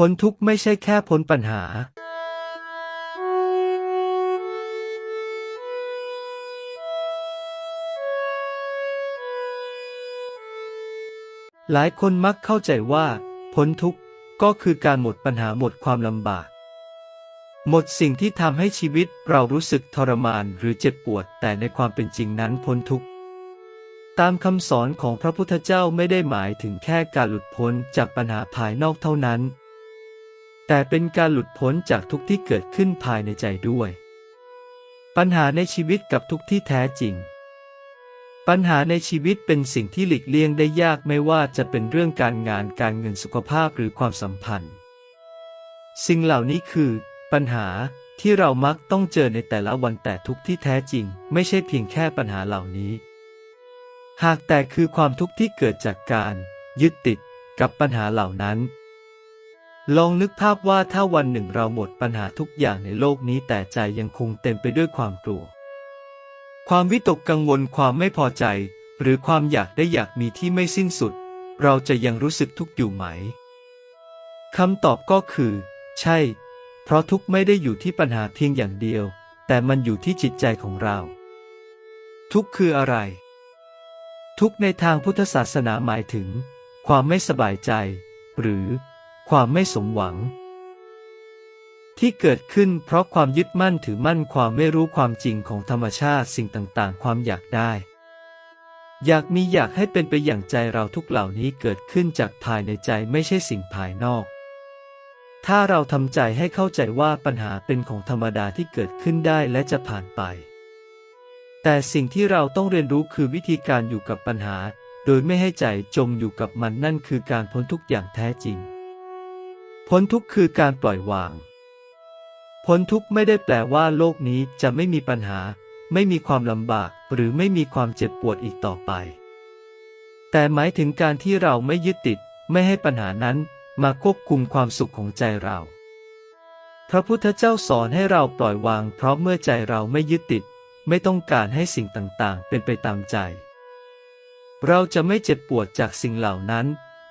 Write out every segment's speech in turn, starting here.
พ้นทุกข์ไม่ใช่แค่พ้นปัญหา หลายคนมักเข้าใจว่า พ้นทุกข์ก็คือการหมดปัญหาหมดความลำบาก หมดสิ่งที่ทำให้ชีวิตเรารู้สึกทรมานหรือเจ็บปวด แต่ในความเป็นจริงนั้นพ้นทุกข์ตามคำสอนของพระพุทธเจ้าไม่ได้หมายถึงแค่การหลุดพ้นจากปัญหาภายนอกเท่านั้น แต่เป็นการหลุดพ้นจากทุกที่เกิดขึ้นภายในใจด้วย ปัญหาในชีวิตกับทุกที่แท้จริง ปัญหาในชีวิตเป็นสิ่งที่หลีกเลี่ยงได้ยากไม่ว่าจะเป็นเรื่องการงานการเงินสุขภาพหรือความสัมพันธ์ สิ่งเหล่านี้คือ ปัญหาที่เรามักต้องเจอในแต่ละวันแต่ทุกที่แท้จริง ไม่ใช่เพียงแค่ปัญหาเหล่านี้ หากแต่คือความทุกข์ที่เกิดจากการ ยึดติดกับปัญหาเหล่านั้น ลองนึกภาพว่าถ้าวันหนึ่งเราหมดปัญหาทุกอย่างในโลกนี้แต่ใจยังคงเต็มไปด้วยความกลัว ความวิตกกังวลความไม่พอใจ หรือความอยากได้อยากมีที่ไม่สิ้นสุด เราจะยังรู้สึกทุกข์อยู่ไหมคำตอบก็คือ ใช่ เพราะทุกข์ไม่ได้อยู่ที่ปัญหาเพียงอย่างเดียว แต่มันอยู่ที่จิตใจของเรา ทุกข์คืออะไร ทุกข์ในทางพุทธศาสนาหมายถึง ความไม่สบายใจ หรือ ความไม่สมหวัง ที่เกิดขึ้นเพราะความยึดมั่นถือมั่นความไม่รู้ความจริงของธรรมชาติสิ่งต่างๆ ความอยากได้ อยากมีอยากให้เป็นไปอย่างใจเราทุกเหล่านี้เกิดขึ้นจากภายในใจไม่ใช่สิ่งภายนอก ถ้าเราทำใจให้เข้าใจว่าปัญหาเป็นของธรรมดาที่เกิดขึ้นได้และจะผ่านไป แต่สิ่งที่เราต้องเรียนรู้คือวิธีการอยู่กับปัญหา โดยไม่ให้ใจจมอยู่กับมันนั่นคือการพ้นทุกอย่างแท้จริง พ้นทุกข์คือการปล่อยวาง พ้นทุกข์ไม่ได้แปลว่าโลกนี้จะไม่มีปัญหา ไม่มีความลำบาก หรือไม่มีความเจ็บปวดอีกต่อไป แต่หมายถึงการที่เราไม่ยึดติด ไม่ให้ปัญหานั้นมาควบคุมความสุขของใจเรา พระพุทธเจ้าสอนให้เราปล่อยวาง เพราะเมื่อใจเราไม่ยึดติด ไม่ต้องการให้สิ่งต่างๆ เป็นไปตามใจ เราจะไม่เจ็บปวดจากสิ่งเหล่านั้น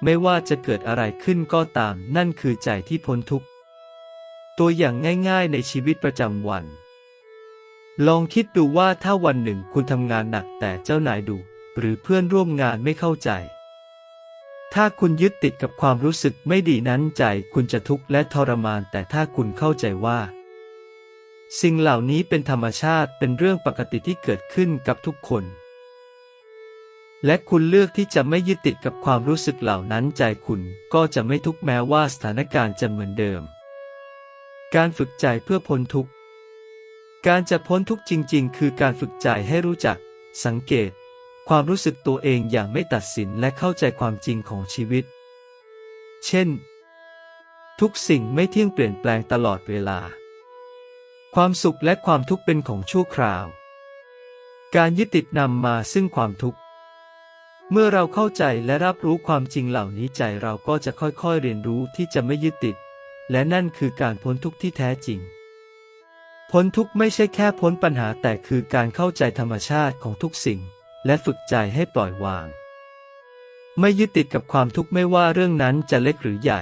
ไม่ว่าจะเกิดอะไรขึ้นก็ตาม นั่นคือใจที่พ้นทุกข์ ตัวอย่างง่ายๆในชีวิตประจำวัน ลองคิดดูว่าถ้าวันหนึ่งคุณทำงานหนักแต่เจ้านายดุหรือเพื่อนร่วมงานไม่เข้าใจ ถ้าคุณยึดติดกับความรู้สึกไม่ดีนั้นใจคุณจะทุกข์และทรมาน แต่ถ้าคุณเข้าใจว่า สิ่งเหล่านี้เป็นธรรมชาติเป็นเรื่องปกติที่เกิดขึ้นกับทุกคน และคุณเลือกที่จะไม่ยึดติดกับความรู้สึกเหล่านั้นใจคุณก็จะไม่ทุกข์แม้ว่าสถานการณ์จะเหมือนเดิม การฝึกใจเพื่อพ้นทุกข์ การจะพ้นทุกข์จริง ๆ คือการฝึกใจให้รู้จัก สังเกต ความรู้สึกตัวเองอย่างไม่ตัดสินและเข้าใจความจริงของชีวิต เช่น ทุกสิ่งไม่เที่ยงเปลี่ยนแปลงตลอดเวลา ความสุขและความทุกข์เป็นของชั่วคราว การยึดติดนำมาซึ่งความทุกข์ เมื่อเราเข้าใจและรับรู้ความจริงเหล่านี้ใจเราก็จะค่อยๆเรียนรู้ที่จะไม่ยึดติด และนั่นคือการพ้นทุกข์ที่แท้จริง พ้นทุกข์ไม่ใช่แค่พ้นปัญหาแต่คือการเข้าใจธรรมชาติของทุกสิ่ง และฝึกใจให้ปล่อยวาง ไม่ยึดติดกับความทุกข์ไม่ว่าเรื่องนั้นจะเล็กหรือใหญ่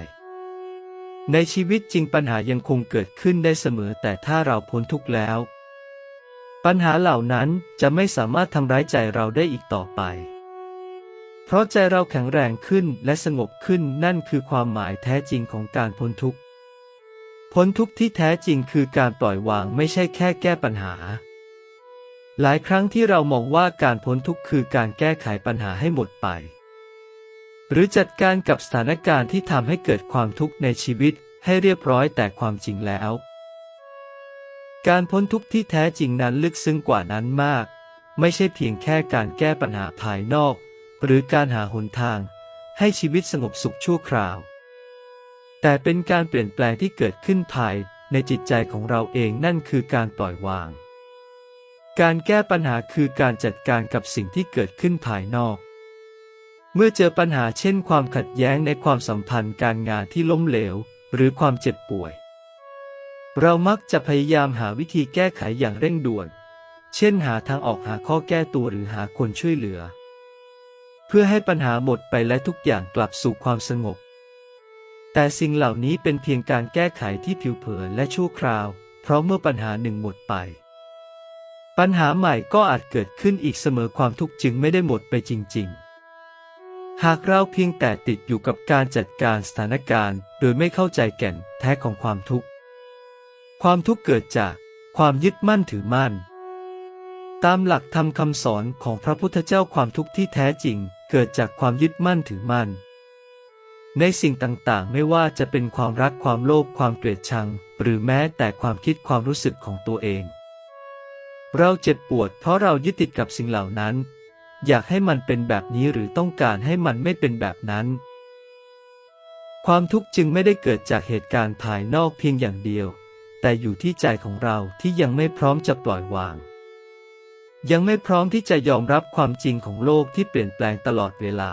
ในชีวิตจริงปัญหายังคงเกิดขึ้นได้เสมอ แต่ถ้าเราพ้นทุกข์แล้ว ปัญหาเหล่านั้นจะไม่สามารถทำร้ายใจเราได้อีกต่อไป ราะใจเราแข็งแรงขึ้นและสงบขึ้นนั่นคือความหมายแท้จริงของการพ้นทุกข์ พ้นทุกข์ที่แท้จริงคือการปล่อยวางไม่ใช่แค่แก้ปัญหา หลายครั้งที่เรามองว่าการพ้นทุกข์คือการแก้ไขปัญหาให้หมดไป หรือจัดการกับสถานการณ์ที่ทำให้เกิดความทุกข์ในชีวิตให้เรียบร้อยแต่ความจริงแล้ว การพ้นทุกข์ที่แท้จริงนั้นลึกซึ้งกว่านั้นมาก ไม่ใช่เพียงแค่การแก้ปัญหาภายนอก หรือการหาหนทาง ให้ชีวิตสงบสุขชั่วคราว แต่เป็นการเปลี่ยนแปลงที่เกิดขึ้นภายในจิตใจของเราเองนั่นคือการปล่อยวาง การแก้ปัญหาคือการจัดการกับสิ่งที่เกิดขึ้นภายนอก เมื่อเจอปัญหาเช่น ความขัดแย้งในความสัมพันธ์การงานที่ล้มเหลว หรือความเจ็บป่วย เรามักจะพยายามหาวิธีแก้ไขอย่างเร่งด่วน เช่นหาทางออกหาข้อแก้ตัวหรือหาคนช่วยเหลือ พื่อให้ปัญหาหมดไปและทุกอย่างกลับสู่ความสงบ แต่สิ่งเหล่านี้เป็นเพียงการแก้ไขที่ผิวเผินและชั่วคราว เพราะเมื่อปัญหาหนึ่งหมดไป ปัญหาใหม่ก็อาจเกิดขึ้นอีกเสมอความทุกข์จึงไม่ได้หมดไปจริง ๆ หากเราเพียงแต่ติดอยู่กับการจัดการสถานการณ์ โดยไม่เข้าใจแก่นแท้ของความทุกข์ ความทุกข์เกิดจากความยึดมั่นถือมั่น ตามหลักธรรมคำสอนของพระพุทธเจ้าความทุกข์ที่แท้จริง เกิดจากความยึดมั่นถือมั่น ในสิ่งต่างๆ ไม่ว่าจะเป็นความรักความโลภความเกลียดชัง หรือแม้แต่ความคิดความรู้สึกของตัวเอง เราเจ็บปวดเพราะเรายึดติดกับสิ่งเหล่านั้น อยากให้มันเป็นแบบนี้หรือต้องการให้มันไม่เป็นแบบนั้น ความทุกข์จึงไม่ได้เกิดจากเหตุการณ์ภายนอกเพียงอย่างเดียว แต่อยู่ที่ใจของเราที่ยังไม่พร้อมจะปล่อยวาง ยังไม่พร้อมที่จะยอมรับความจริงของโลกที่เปลี่ยนแปลงตลอดเวลา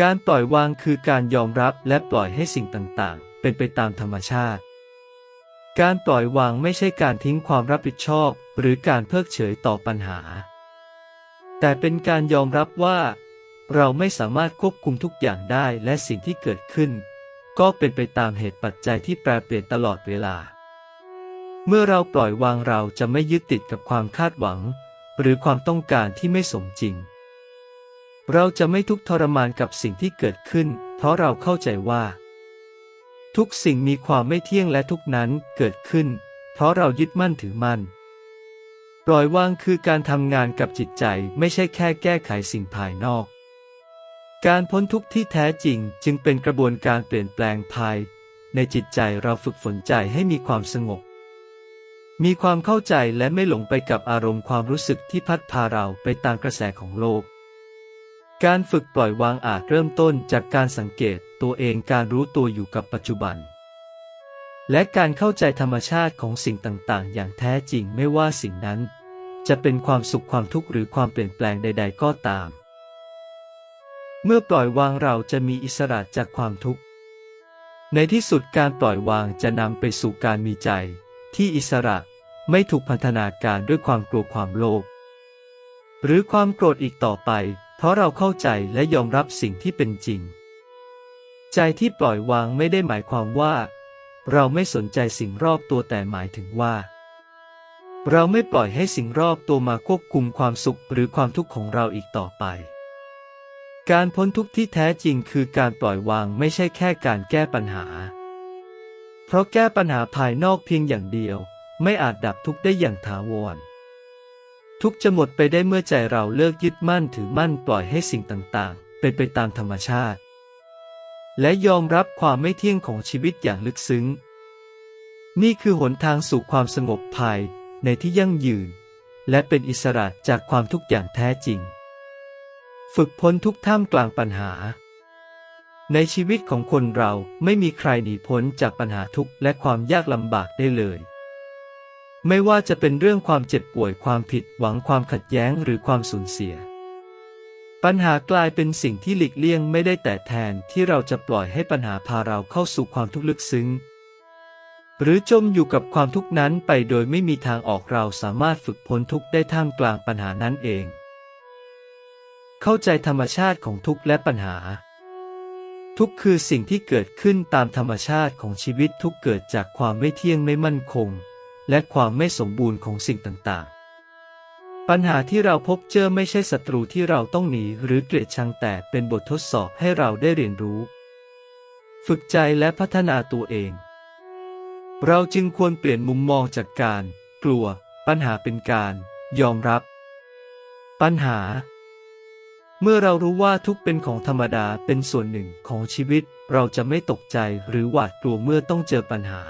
การปล่อยวางคือการยอมรับและปล่อยให้สิ่งต่างๆ เป็นไปตามธรรมชาติ การปล่อยวางไม่ใช่การทิ้งความรับผิดชอบ หรือการเพิกเฉยต่อปัญหา แต่เป็นการยอมรับว่า เราไม่สามารถควบคุมทุกอย่างได้และสิ่งที่เกิดขึ้น ก็เป็นไปตามเหตุปัจจัยที่แปรเปลี่ยนตลอดเวลา เมื่อเราปล่อยวางเราจะไม่ยึดติดกับความคาดหวัง หรือความต้องการที่ไม่สมจริง เราจะไม่ทุกข์ทรมานกับสิ่งที่เกิดขึ้น เพราะเราเข้าใจว่า ทุกสิ่งมีความไม่เที่ยงและทุกนั้นเกิดขึ้น เพราะเรายึดมั่นถือมั่น ปล่อยวางคือการทำงานกับจิตใจไม่ใช่แค่แก้ไขสิ่งภายนอก การพ้นทุกข์ที่แท้จริงจึงเป็นกระบวนการเปลี่ยนแปลงภาย ในจิตใจเราฝึกฝนใจให้มีความสงบ มีความเข้าใจและไม่หลงไปกับอารมณ์ความรู้สึกที่พัดพาเราไปตามกระแสของโลก การฝึกปล่อยวางอาจเริ่มต้นจากการสังเกตตัวเองการรู้ตัวอยู่กับปัจจุบัน และการเข้าใจธรรมชาติของสิ่งต่างๆ อย่างแท้จริงไม่ว่าสิ่งนั้น จะเป็นความสุขความทุกข์หรือความเปลี่ยนแปลงใด ๆ ก็ตาม เมื่อปล่อยวางเราจะมีอิสระจากความทุกข์ ในที่สุดการปล่อยวางจะนำไปสู่การมีใจ ที่อิสระไม่ถูกพันธนาการด้วยความกลัวความโลภหรือความโกรธอีกต่อไป เพราะเราเข้าใจและยอมรับสิ่งที่เป็นจริง ใจที่ปล่อยวางไม่ได้หมายความว่า เราไม่สนใจสิ่งรอบตัวแต่หมายถึงว่า เราไม่ปล่อยให้สิ่งรอบตัวมาควบคุมความสุขหรือความทุกข์ของเราอีกต่อไป การพ้นทุกข์ที่แท้จริงคือการปล่อยวางไม่ใช่แค่การแก้ปัญหา เพราะแก้ปัญหาภายนอกเพียงอย่างเดียว ไม่อาจดับทุกข์ได้อย่างถาวร ทุกจะหมดไปได้เมื่อใจเราเลิกยึดมั่นถือมั่นปล่อยให้สิ่งต่างๆ เป็นไปตามธรรมชาติ และยอมรับความไม่เที่ยงของชีวิตอย่างลึกซึ้ง นี่คือหนทางสู่ความสงบภายในที่ยั่งยืน และเป็นอิสระจากความทุกข์อย่างแท้จริง ฝึกพ้นทุกท่ามกลางปัญหา ในชีวิตของคนเราไม่มีใครหนีพ้นจากปัญหาทุกข์และความยากลำบากได้เลย ไม่ว่าจะเป็นเรื่องความเจ็บป่วยความผิดหวังความขัดแย้งหรือความสูญเสีย ปัญหากลายเป็นสิ่งที่หลีกเลี่ยงไม่ได้แต่แทนที่เราจะปล่อยให้ปัญหาพาเราเข้าสู่ความทุกข์ลึกซึ้ง หรือจมอยู่กับความทุกข์นั้นไปโดยไม่มีทางออกเราสามารถฝึกพ้นทุกข์ได้ท่ามกลางปัญหานั้นเอง เข้าใจธรรมชาติของทุกข์และปัญหา ทุกคือสิ่งที่เกิดขึ้นตามธรรมชาติของชีวิตทุกเกิดจากความไม่เที่ยงไม่มั่นคง และความไม่สมบูรณ์ของสิ่งต่างๆ ปัญหาที่เราพบเจอไม่ใช่ศัตรูที่เราต้องหนีหรือเกลียดชังแต่เป็นบททดสอบให้เราได้เรียนรู้ ฝึกใจและพัฒนาตัวเอง เราจึงควรเปลี่ยนมุมมองจากการ กลัว ปัญหาเป็นการ ยอมรับ ปัญหา เมื่อเรารู้ว่าทุกเป็นของธรรมดาเป็นส่วนหนึ่งของชีวิต เราจะไม่ตกใจหรือหวาดกลัวเมื่อต้องเจอปัญหา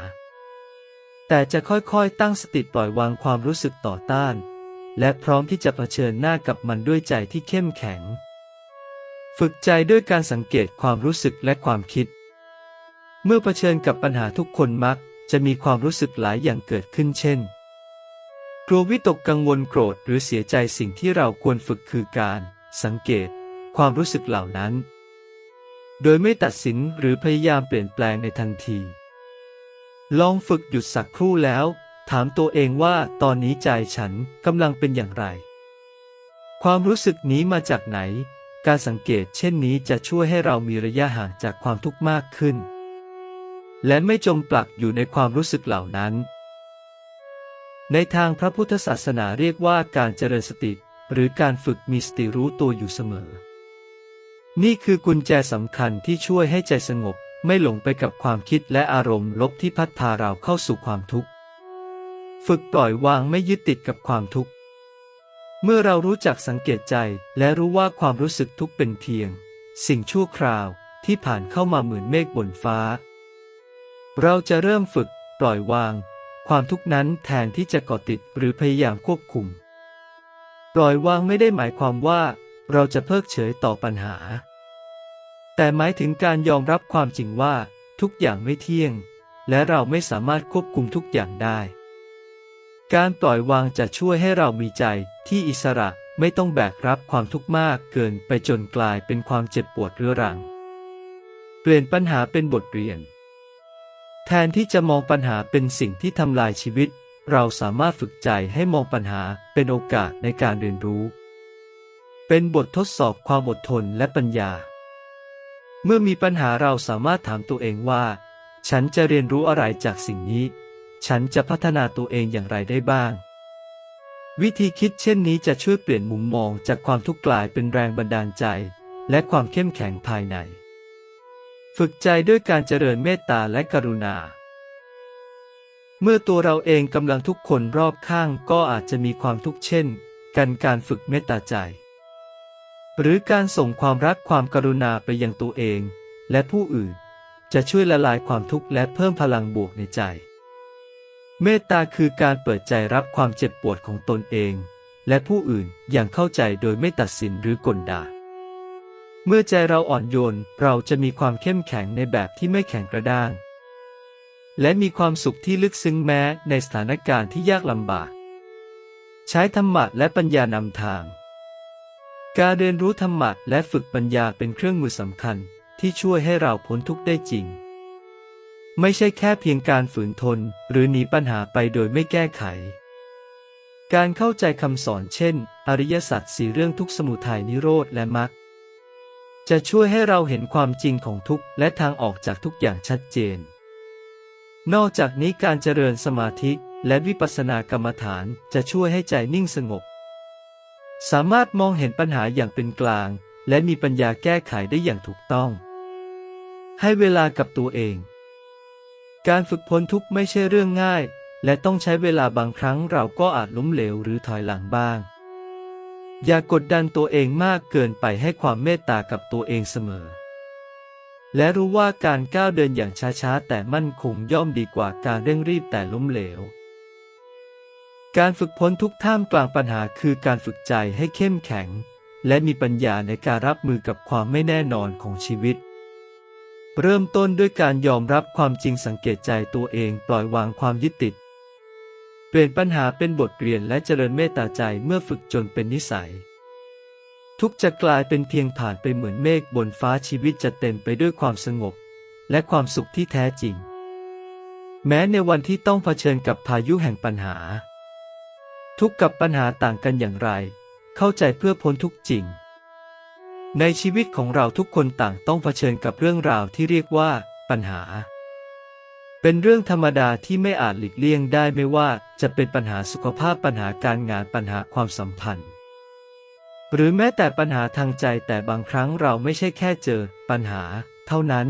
แต่จะค่อยๆตั้งสติปล่อยวางความรู้สึกต่อต้าน และพร้อมที่จะเผชิญหน้ากับมันด้วยใจที่เข้มแข็ง ฝึกใจด้วยการสังเกตความรู้สึกและความคิด เมื่อเผชิญกับปัญหาทุกคนมัก จะมีความรู้สึกหลายอย่างเกิดขึ้นเช่นกลัววิตกกังวลโกรธหรือเสียใจสิ่งที่เราควรฝึกคือการ สังเกตความรู้สึกเหล่านั้น โดยไม่ตัดสินหรือพยายามเปลี่ยนแปลงในทันที ลองฝึกหยุดสักครู่แล้ว ถามตัวเองว่าตอนนี้ใจฉันกำลังเป็นอย่างไร ความรู้สึกนี้มาจากไหน การสังเกตเช่นนี้จะช่วยให้เรามีระยะห่างจากความทุกข์มากขึ้น และไม่จมปลักอยู่ในความรู้สึกเหล่านั้นในทางพระพุทธศาสนาเรียกว่าการเจริญสติ หรือการฝึกมีสติรู้ตัวอยู่เสมอ นี่คือกุญแจสำคัญที่ช่วยให้ใจสงบ ไม่หลงไปกับความคิดและอารมณ์ลบที่พัดพาเราเข้าสู่ความทุกข์ ฝึกปล่อยวางไม่ยึดติดกับความทุกข์ เมื่อเรารู้จักสังเกตใจและรู้ว่าความรู้สึกทุกข์เป็นเพียง สิ่งชั่วคราวที่ผ่านเข้ามาเหมือนเมฆบนฟ้า เราจะเริ่มฝึกปล่อยวาง ความทุกข์นั้นแทนที่จะเกาะติดหรือพยายามควบคุม ปล่อยวางไม่ได้หมายความว่า เราจะเพิกเฉยต่อปัญหา แต่หมายถึงการยอมรับความจริงว่า ทุกอย่างไม่เที่ยง และเราไม่สามารถควบคุมทุกอย่างได้ การปล่อยวางจะช่วยให้เรามีใจที่อิสระไม่ต้องแบกรับความทุกข์มากเกินไปจนกลายเป็นความเจ็บปวดเรื้อรัง เปลี่ยนปัญหาเป็นบทเรียน แทนที่จะมองปัญหาเป็นสิ่งที่ทำลายชีวิต เราสามารถฝึกใจให้มองปัญหาเป็นโอกาสในการเรียนรู้ เป็นบททดสอบความอดทนและปัญญา เมื่อมีปัญหาเราสามารถถามตัวเองว่า ฉันจะเรียนรู้อะไรจากสิ่งนี้ ฉันจะพัฒนาตัวเองอย่างไรได้บ้าง วิธีคิดเช่นนี้จะช่วยเปลี่ยนมุมมองจากความทุกข์กลายเป็นแรงบันดาลใจ และความเข้มแข็งภายใน ฝึกใจด้วยการเจริญเมตตาและกรุณา เมื่อตัวเราเองกำลังทุกคนรอบข้างก็อาจจะมีความทุกข์เช่น กันการฝึกเมตตาใจ หรือการส่งความรักความกรุณาไปยังตัวเองและผู้อื่น จะช่วยละลายความทุกข์และเพิ่มพลังบวกในใจ เมตตาคือการเปิดใจรับความเจ็บปวดของตนเอง และผู้อื่นอย่างเข้าใจโดยไม่ตัดสินหรือกลด่าเมื่อใจเราอ่อนโยนเราจะมีความเข้มแข็งในแบบที่ไม่แข็งกระด้าง และมีความสุขที่ลึกซึ้งแม้ในสถานการณ์ที่ยากลำบาก ใช้ธรรมะและปัญญานำทาง การเรียนรู้ธรรมะและฝึกปัญญาเป็นเครื่องมือสำคัญที่ช่วยให้เราพ้นทุกข์ได้จริง ไม่ใช่แค่เพียงการฝืนทนหรือหนีปัญหาไปโดยไม่แก้ไข การเข้าใจคำสอนเช่น อริยสัจสี่เรื่องทุกขสมุทัยนิโรธและมรรคจะช่วยให้เราเห็นความจริงของทุกข์และทางออกจากทุกอย่างชัดเจน นอกจากนี้การเจริญสมาธิและวิปัสสนากรรมฐานจะช่วยให้ใจนิ่งสงบ สามารถมองเห็นปัญหาอย่างเป็นกลาง และมีปัญญาแก้ไขได้อย่างถูกต้อง ให้เวลากับตัวเอง การฝึกพ้นทุกข์ไม่ใช่เรื่องง่าย และต้องใช้เวลาบางครั้งเราก็อาจล้มเหลวหรือถอยหลังบ้าง อย่ากดดันตัวเองมากเกินไปให้ความเมตตากับตัวเองเสมอ และรู้ว่าการก้าวเดินอย่างช้าๆ แต่มั่นคงย่อมดีกว่าการเร่งรีบแต่ล้มเหลว การฝึกพ้นทุกท่ามกลางปัญหาคือการฝึกใจให้เข้มแข็ง และมีปัญญาในการรับมือกับความไม่แน่นอนของชีวิต เริ่มต้นด้วยการยอมรับความจริงสังเกตใจตัวเองปล่อยวางความยึดติด เปลี่ยนปัญหาเป็นบทเรียนและเจริญเมตตาใจเมื่อฝึกจนเป็นนิสัย ทุกจะกลายเป็นเพียงผ่านไปเหมือนเมฆบนฟ้าชีวิตจะเต็มไปด้วยความสงบ และความสุขที่แท้จริง แม้ในวันที่ต้องเผชิญกับพายุแห่งปัญหา ทุกกับปัญหาต่างกันอย่างไร เข้าใจเพื่อพ้นทุกจริง ในชีวิตของเราทุกคนต่างต้องเผชิญกับเรื่องราวที่เรียกว่า ปัญหา เป็นเรื่องธรรมดาที่ไม่อาจหลีกเลี่ยงได้ไม่ว่าจะเป็นปัญหาสุขภาพปัญหาการงานปัญหาความสัมพันธ์ หรือแม้แต่ปัญหาทางใจแต่บางครั้งเราไม่ใช่แค่เจอ ปัญหา เท่านั้น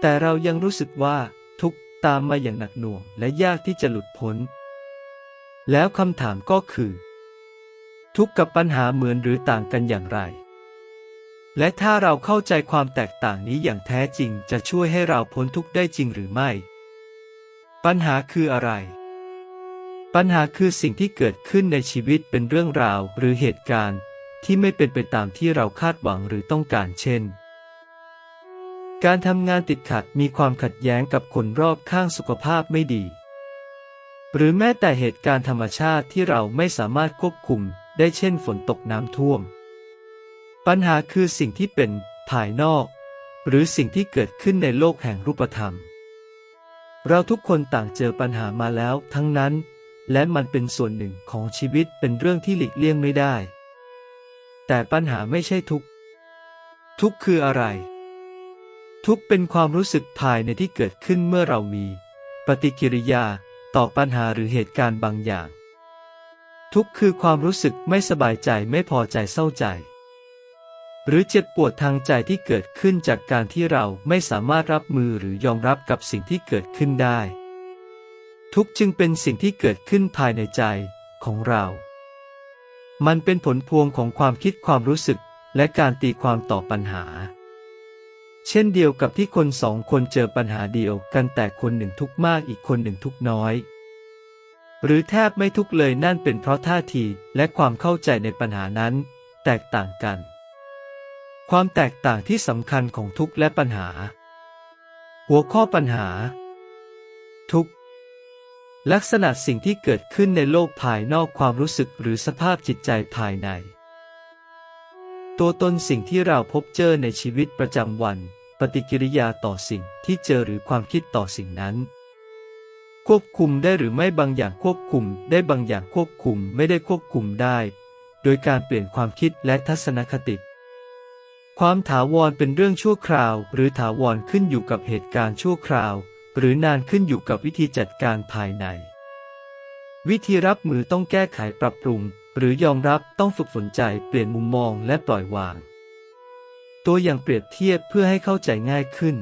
แต่เรายังรู้สึกว่า ทุกข์ตามมาอย่างหนักหน่วง และยากที่จะหลุดพ้น แล้วคำถามก็คือ ทุกข์กับปัญหาเหมือนหรือต่างกันอย่างไร และถ้าเราเข้าใจความแตกต่างนี้อย่างแท้จริงจะช่วยให้เราพ้นทุกข์ได้จริงหรือไม่ ปัญหาคืออะไร ปัญหาคือสิ่งที่เกิดขึ้นในชีวิตเป็นเรื่องราวหรือเหตุการณ์ ที่ไม่เป็นไปตามที่เราคาดหวังหรือต้องการเช่น การทำงานติดขัดมีความขัดแย้งกับคนรอบข้างสุขภาพไม่ดี หรือแม้แต่เหตุการณ์ธรรมชาติที่เราไม่สามารถควบคุมได้เช่นฝนตกน้ำท่วม ปัญหาคือสิ่งที่เป็นภายนอก หรือสิ่งที่เกิดขึ้นในโลกแห่งรูปธรรม เราทุกคนต่างเจอปัญหามาแล้วทั้งนั้น และมันเป็นส่วนหนึ่งของชีวิตเป็นเรื่องที่หลีกเลี่ยงไม่ได้ แต่ปัญหาไม่ใช่ทุก ทุกคืออะไร ทุกเป็นความรู้สึกภายในที่เกิดขึ้นเมื่อเรามี ปฏิกิริยาต่อปัญหาหรือเหตุการณ์บางอย่าง ทุกคือความรู้สึกไม่สบายใจไม่พอใจเศร้าใจ หรือเจ็บปวดทางใจที่เกิดขึ้นจากการที่เราไม่สามารถรับมือหรือยอมรับกับสิ่งที่เกิดขึ้นได้ ทุกข์จึงเป็นสิ่งที่เกิดขึ้นภายในใจของเรา มันเป็นผลพวงของความคิดความรู้สึกและการตีความต่อปัญหา เช่นเดียวกับที่คนสองคนเจอปัญหาเดียวกันแต่คนหนึ่งทุกมากอีกคนหนึ่งทุกน้อย หรือแทบไม่ทุกเลยนั่นเป็นเพราะท่าทีและความเข้าใจในปัญหานั้น แตกต่างกัน ความแตกต่างที่สำคัญของทุกและปัญหา หัวข้อปัญหา ทุก ลักษณะสิ่งที่เกิดขึ้นในโลกภายนอกความรู้สึกหรือสภาพจิตใจภายใน ตัวตนสิ่งที่เราพบเจอในชีวิตประจำวัน ปฏิกิริยาต่อสิ่งที่เจอหรือความคิดต่อสิ่งนั้น ควบคุมได้หรือไม่บางอย่างควบคุม ได้บางอย่างควบคุมไม่ได้ควบคุมได้ โดยการเปลี่ยนความคิดและทัศนคติ ความถาวรเป็นเรื่องชั่วคราว หรือถาวรขึ้นอยู่กับเหตุการณ์ชั่วคราว หรือนานขึ้นอยู่กับวิธีจัดการภายใน วิธีรับมือต้องแก้ไขปรับปรุง หรือยอมรับต้องฝึกฝนใจเปลี่ยนมุมมองและปล่อยวาง ตัวอย่างเปรียบเทียบเพื่อให้เข้าใจง่ายขึ้น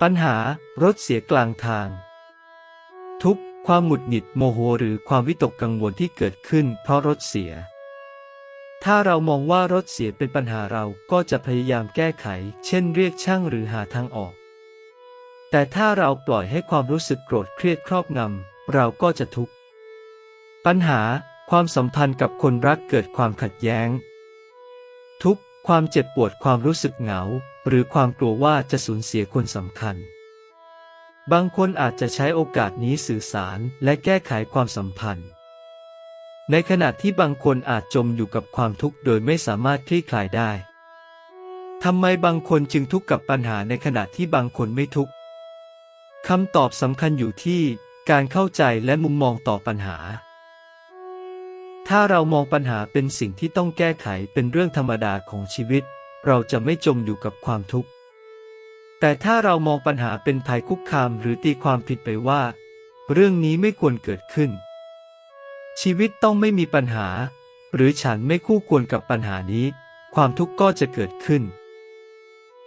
ปัญหารถเสียกลางทาง ทุกความหงุดหงิดโมโหหรือความวิตกกังวลที่เกิดขึ้น เพราะรถเสีย ถ้าเรามองว่ารถเสียเป็นปัญหาเราก็จะพยายามแก้ไข เช่นเรียกช่างหรือหาทางออก แต่ถ้าเราปล่อยให้ความรู้สึกโกรธเครียดครอบงำ เราก็จะทุกข์ ปัญหา ความสัมพันธ์กับคนรักเกิดความขัดแย้ง ทุกข์ความเจ็บปวดความรู้สึกเหงา หรือความกลัวว่าจะสูญเสียคนสำคัญ บางคนอาจจะใช้โอกาสนี้สื่อสารและแก้ไขความสัมพันธ์ ในขณะที่บางคนอาจจมอยู่กับความทุกข์โดยไม่สามารถคลี่คลายได้ทำไมบางคนจึงทุกข์กับปัญหาในขณะที่บางคนไม่ทุกข์ คำตอบสำคัญอยู่ที่การเข้าใจและมุมมองต่อปัญหา ถ้าเรามองปัญหาเป็นสิ่งที่ต้องแก้ไขเป็นเรื่องธรรมดาของชีวิต เราจะไม่จมอยู่กับความทุกข์ แต่ถ้าเรามองปัญหาเป็นภัยคุกคามหรือตีความผิดไปว่า เรื่องนี้ไม่ควรเกิดขึ้น ชีวิตต้องไม่มีปัญหา หรือฉันไม่คู่ควรกับปัญหานี้ ความทุกข์ก็จะเกิดขึ้น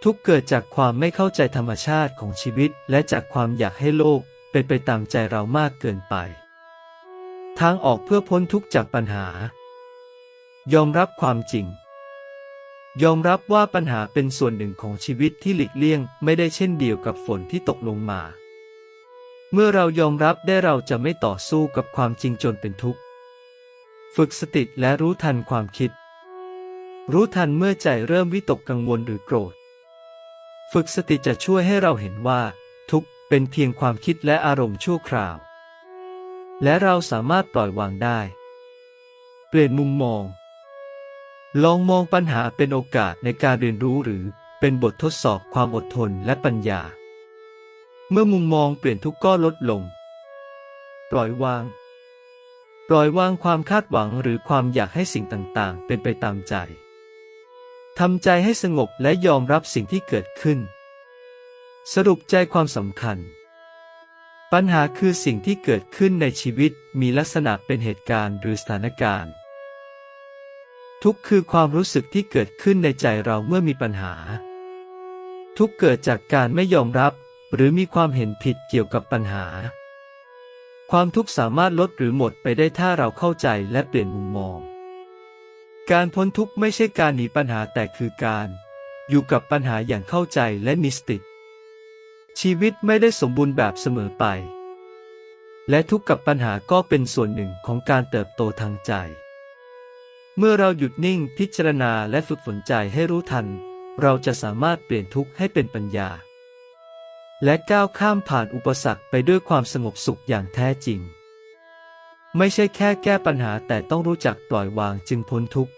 ทุกเกิดจากความไม่เข้าใจธรรมชาติของชีวิต และจากความอยากให้โลกเป็นไปตามใจเรามากเกินไป ทางออกเพื่อพ้นทุกข์จากปัญหา ยอมรับความจริง ยอมรับว่าปัญหาเป็นส่วนหนึ่งของชีวิตที่หลีกเลี่ยงไม่ได้เช่นเดียวกับฝนที่ตกลงมา เมื่อเรายอมรับได้เราจะไม่ต่อสู้กับความจริงจนเป็นทุกข์ ฝึกสติและรู้ทันความคิด รู้ทันเมื่อใจเริ่มวิตกกังวลหรือโกรธ ฝึกสติจะช่วยให้เราเห็นว่า ทุกข์เป็นเพียงความคิดและอารมณ์ชั่วคราว และเราสามารถปล่อยวางได้ เปลี่ยนมุมมอง ลองมองปัญหาเป็นโอกาสในการเรียนรู้หรือเป็นบททดสอบความอดทนและปัญญา เมื่อมุมมองเปลี่ยนทุกก็ลดลง ปล่อยวาง ปล่อยวางความคาดหวังหรือความอยากให้สิ่งต่างๆ เป็นไปตามใจ ทำใจให้สงบและยอมรับสิ่งที่เกิดขึ้น สรุปใจความสำคัญ ปัญหาคือสิ่งที่เกิดขึ้นในชีวิตมีลักษณะเป็นเหตุการณ์หรือสถานการณ์ ทุกคือความรู้สึกที่เกิดขึ้นในใจเราเมื่อมีปัญหา ทุกเกิดจากการไม่ยอมรับ หรือมีความเห็นผิดเกี่ยวกับปัญหา ความทุกข์สามารถลดหรือหมดไปได้ถ้าเราเข้าใจและเปลี่ยนมุมมอง การพ้นทุกข์ไม่ใช่การหนีปัญหาแต่คือการ อยู่กับปัญหาอย่างเข้าใจและมีสติ ชีวิตไม่ได้สมบูรณ์แบบเสมอไป และทุกข์กับปัญหาก็เป็นส่วนหนึ่งของการเติบโตทางใจ เมื่อเราหยุดนิ่งพิจารณาและฝึกฝนใจให้รู้ทัน เราจะสามารถเปลี่ยนทุกข์ให้เป็นปัญญา และก้าวข้ามผ่านอุปสรรคไปด้วยความสงบสุขอย่างแท้จริง ไม่ใช่แค่แก้ปัญหาแต่ต้องรู้จักปล่อยวางจึงพ้นทุกข์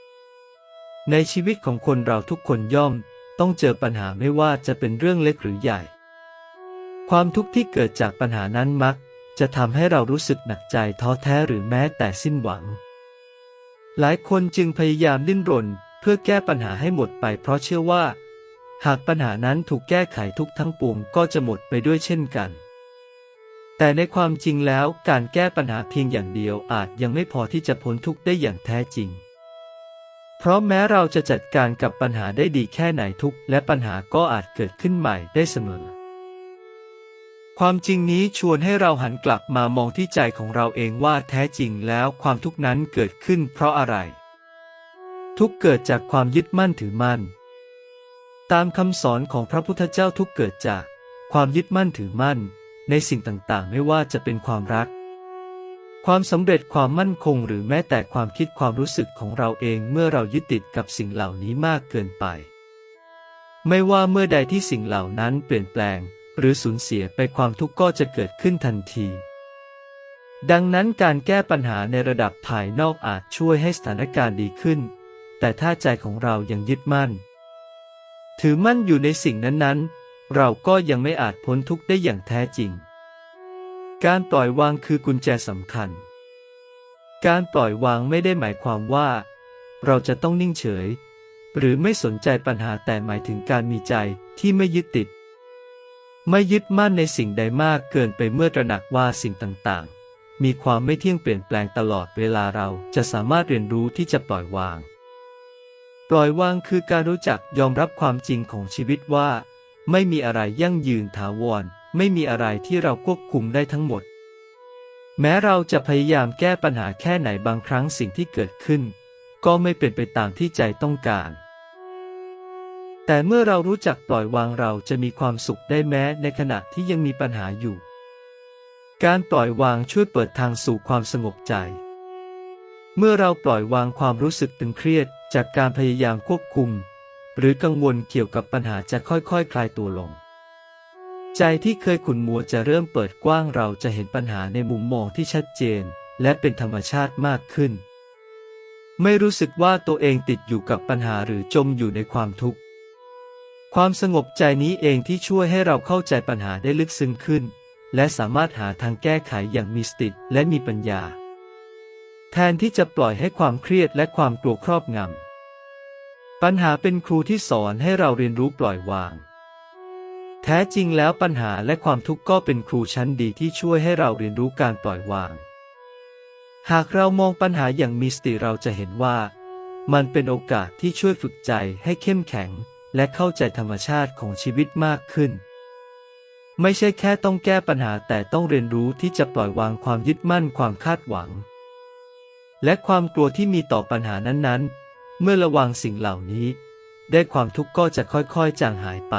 ในชีวิตของคนเราทุกคนย่อม ต้องเจอปัญหาไม่ว่าจะเป็นเรื่องเล็กหรือใหญ่ ความทุกข์ที่เกิดจากปัญหานั้นมัก จะทำให้เรารู้สึกหนักใจท้อแท้หรือแม้แต่สิ้นหวัง หลายคนจึงพยายามดิ้นรน เพื่อแก้ปัญหาให้หมดไปเพราะเชื่อว่า หากปัญหานั้นถูกแก้ไขทุกทั้งปวงก็จะหมดไปด้วยเช่นกัน แต่ในความจริงแล้วการแก้ปัญหาเพียงอย่างเดียวอาจยังไม่พอที่จะพ้นทุกข์ได้อย่างแท้จริง เพราะแม้เราจะจัดการกับปัญหาได้ดีแค่ไหนทุกข์และปัญหาก็อาจเกิดขึ้นใหม่ได้เสมอ ความจริงนี้ชวนให้เราหันกลับมามองที่ใจของเราเองว่าแท้จริงแล้วความทุกข์นั้นเกิดขึ้นเพราะอะไร ทุกเกิดจากความยึดมั่นถือมั่น ตามคำสอนของพระพุทธเจ้าทุกเกิดจากความยึดมั่นถือมั่น ในสิ่งต่างๆ ไม่ว่าจะเป็นความรัก ความสำเร็จความมั่นคงหรือแม้แต่ความคิดความรู้สึกของเราเองเมื่อเรายึดติดกับสิ่งเหล่านี้มากเกินไป ไม่ว่าเมื่อใดที่สิ่งเหล่านั้นเปลี่ยนแปลง หรือสูญเสียไปความทุกข์ก็จะเกิดขึ้นทันที ดังนั้นการแก้ปัญหาในระดับภายนอกอาจช่วยให้สถานการณ์ดีขึ้น แต่ถ้าใจของเรายังยึดมั่น ถือมั่นอยู่ในสิ่งนั้นๆ เราก็ยังไม่อาจพ้นทุกข์ได้อย่างแท้จริง การปล่อยวางคือกุญแจสำคัญ การปล่อยวางไม่ได้หมายความว่า เราจะต้องนิ่งเฉย หรือไม่สนใจปัญหาแต่หมายถึงการมีใจที่ไม่ยึดติด ไม่ยึดมั่นในสิ่งใดมากเกินไปเมื่อตระหนักว่าสิ่งต่างๆ มีความไม่เที่ยงเปลี่ยนแปลงตลอดเวลาเราจะสามารถเรียนรู้ที่จะปล่อยวาง ปล่อยวางคือการรู้จักยอมรับความจริงของชีวิตว่า ไม่มีอะไรยั่งยืนถาวร ไม่มีอะไรที่เราควบคุมได้ทั้งหมด แม้เราจะพยายามแก้ปัญหาแค่ไหนบางครั้งสิ่งที่เกิดขึ้น ก็ไม่เป็นไปตามที่ใจต้องการ แต่เมื่อเรารู้จักปล่อยวางเราจะมีความสุขได้แม้ในขณะที่ยังมีปัญหาอยู่ การปล่อยวางช่วยเปิดทางสู่ความสงบใจ เมื่อเราปล่อยวางความรู้สึกตึงเครียดจากการพยายามควบคุม หรือกังวลเกี่ยวกับปัญหาจะค่อยๆคคลายตัวลง ใจที่เคยขุ่นมัวจะเริ่มเปิดกว้างเราจะเห็นปัญหาในมุมมองที่ชัดเจน และเป็นธรรมชาติมากขึ้น ไม่รู้สึกว่าตัวเองติดอยู่กับปัญหาหรือจมอยู่ในความทุกข์ ความสงบใจนี้เองที่ช่วยให้เราเข้าใจปัญหาได้ลึกซึ้งขึ้น และสามารถหาทางแก้ไขอย่างมีสติและมีปัญญา แทนที่จะปล่อยให้ความเครียดและความกลัวครอบงำ ปัญหาเป็นครูที่สอนให้เราเรียนรู้ปล่อยวาง แท้จริงแล้วปัญหาและความทุกข์ก็เป็นครูชั้นดีที่ช่วยให้เราเรียนรู้การปล่อยวาง หากเรามองปัญหาอย่างมีสติเราจะเห็นว่า มันเป็นโอกาสที่ช่วยฝึกใจให้เข้มแข็ง และเข้าใจธรรมชาติของชีวิตมากขึ้น ไม่ใช่แค่ต้องแก้ปัญหาแต่ต้องเรียนรู้ที่จะปล่อยวางความยึดมั่นความคาดหวัง และความกลัวที่มีต่อปัญหานั้นๆ เมื่อระวังสิ่งเหล่านี้ ได้ความทุกข์ก็จะค่อยๆจางหายไป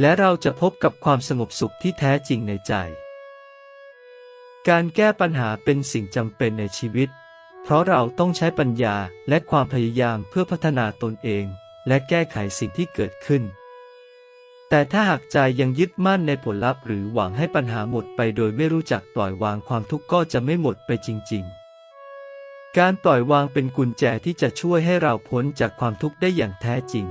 และเราจะพบกับความสงบสุขที่แท้จริงในใจ การแก้ปัญหาเป็นสิ่งจำเป็นในชีวิต เพราะเราต้องใช้ปัญญาและความพยายามเพื่อพัฒนาตนเอง และแก้ไขสิ่งที่เกิดขึ้น แต่ถ้าหากใจยังยึดมั่นในผลลัพธ์ หรือหวังให้ปัญหาหมดไปโดยไม่รู้จักปล่อยวางความทุกข์ก็จะไม่หมดไปจริง ๆ การปล่อยวางเป็นกุญแจที่จะช่วยให้เราพ้นจากความทุกข์ได้อย่างแท้จริง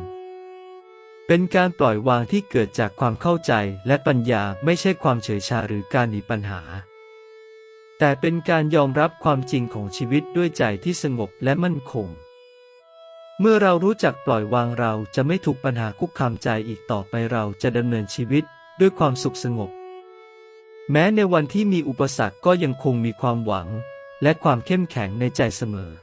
เป็นการปล่อยวางที่เกิดจากความเข้าใจและปัญญาไม่ใช่ความเฉยชาหรือการหนีปัญหา แต่เป็นการยอมรับความจริงของชีวิตด้วยใจที่สงบและมั่นคง เมื่อเรารู้จักปล่อยวางเราจะไม่ถูกปัญหาคุกคามใจอีกต่อไปเราจะดำเนินชีวิตด้วยความสุขสงบ แม้ในวันที่มีอุปสรรคก็ยังคงมีความหวัง และความเข้มแข็งในใจเสมอ